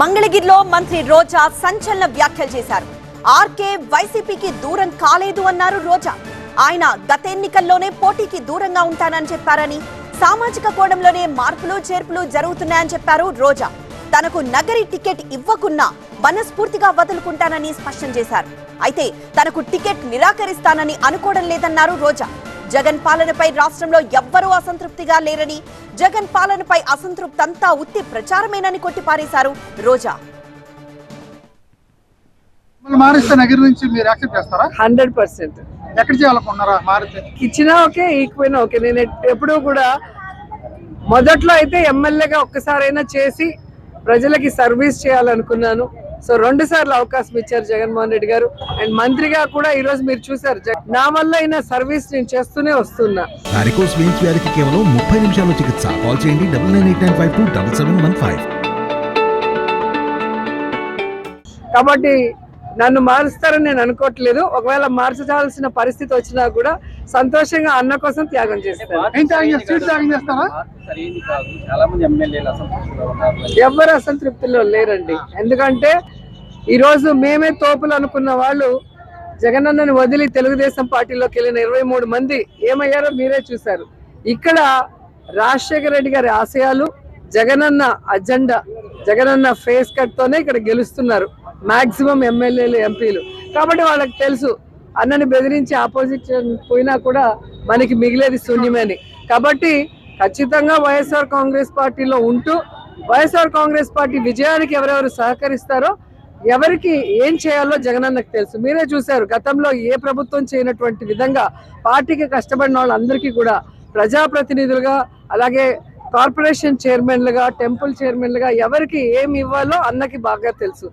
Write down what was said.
మంగళగిరిలో మంత్రి రోజా సంచలన వ్యాఖ్యలు చేశారు. ఆర్కే వైసీపీకి దూరం కాలేదు అన్నారు రోజా. ఆయన గత ఎన్నికల్లోనే పోటీకి దూరంగా ఉంటానని చెప్పారని సామాజిక కోణంలోనే మార్పులు చేర్పులు జరుగుతున్నాయని చెప్పారు రోజా. తనకు నగరి టికెట్ ఇవ్వకున్నా మనస్ఫూర్తిగా వదులుకుంటానని స్పష్టం చేశారు. అయితే తనకు టికెట్ నిరాకరిస్తానని అనుకోవడం లేదన్నారు రోజా. జగన్ పాలనపై రాష్ట్రంలో ఎవ్వరూ అసంతృప్తిగా లేరని జగన్ పాలనపై అసంతృప్తంతా ఉత్తి ప్రచారమేనని కొట్టిపారేశారు రోజా. మిమ్మల్ని మారిస్తే నగర్ నుంచి మీరు యాక్సెప్ట్ చేస్తారా? Hundred percent. ఎక్కడ చేయాలనుకున్నారా మారితే? ఇచ్చినా ఓకే ఈకపోయినా ఓకే. నేను ఎప్పుడూ కూడా మొదట్లో అయితే ఎమ్మెల్యేగా ఒక్కసారైనా చేసి ప్రజలకి సర్వీస్ చేయాలనుకున్నాను. సో రెండు సార్లు అవకాశం ఇచ్చారు జగన్మోహన్ రెడ్డి గారు. అండ్ మంత్రిగా కూడా ఈ రోజు మీరు చూసారు నా వల్ల అయిన సర్వీస్ నేను చేస్తూనే వస్తున్నా. వారికోస్ వెయిన్స్ వ్యాధికి కేవలం ముప్పై నిమిషాల్లో చికిత్స. కాల్ చేయండి double nine eight nine five two double seven one five కాబట్టి నన్ను మారుస్తారని నేను అనుకోవట్లేదు. ఒకవేళ మార్చాల్సిన పరిస్థితి వచ్చినా కూడా సంతోషంగా అన్న కోసం త్యాగం చేస్తాను. ఎవరు అసంతృప్తిలో లేరండి. ఎందుకంటే ఈరోజు మేమే తోపులు అనుకున్న వాళ్ళు జగనన్నని వదిలి తెలుగుదేశం పార్టీలోకి వెళ్ళిన ఇరవై మూడు మంది ఏమయ్యారో మీరే చూశారు. ఇక్కడ రాజశేఖర రెడ్డి గారి ఆశయాలు Jagananna agenda Jagananna face cut తోనే ఇక్కడ గెలుస్తున్నారు. మాక్సిమం ఎమ్మెల్యేలు ఎంపీలు. కాబట్టి వాళ్ళకి తెలుసు అన్నని బెదిరించి ఆపోజిట్ పోయినా కూడా మనకి మిగిలేది శూన్యమని. కాబట్టి ఖచ్చితంగా వైఎస్ఆర్ కాంగ్రెస్ పార్టీలో ఉంటూ వైఎస్ఆర్ కాంగ్రెస్ పార్టీ విజయానికి ఎవరెవరు సహకరిస్తారో ఎవరికి ఏం చేయాలో జగనన్నకు తెలుసు. మీరే చూశారు గతంలో ఏ ప్రభుత్వం చేయనటువంటి విధంగా పార్టీకి కష్టపడిన వాళ్ళందరికీ కూడా ప్రజాప్రతినిధులుగా అలాగే కార్పొరేషన్ చైర్మన్లుగా టెంపుల్ చైర్మన్లుగా ఎవరికి ఏమి ఇవ్వాలో అన్నకి బాగా తెలుసు.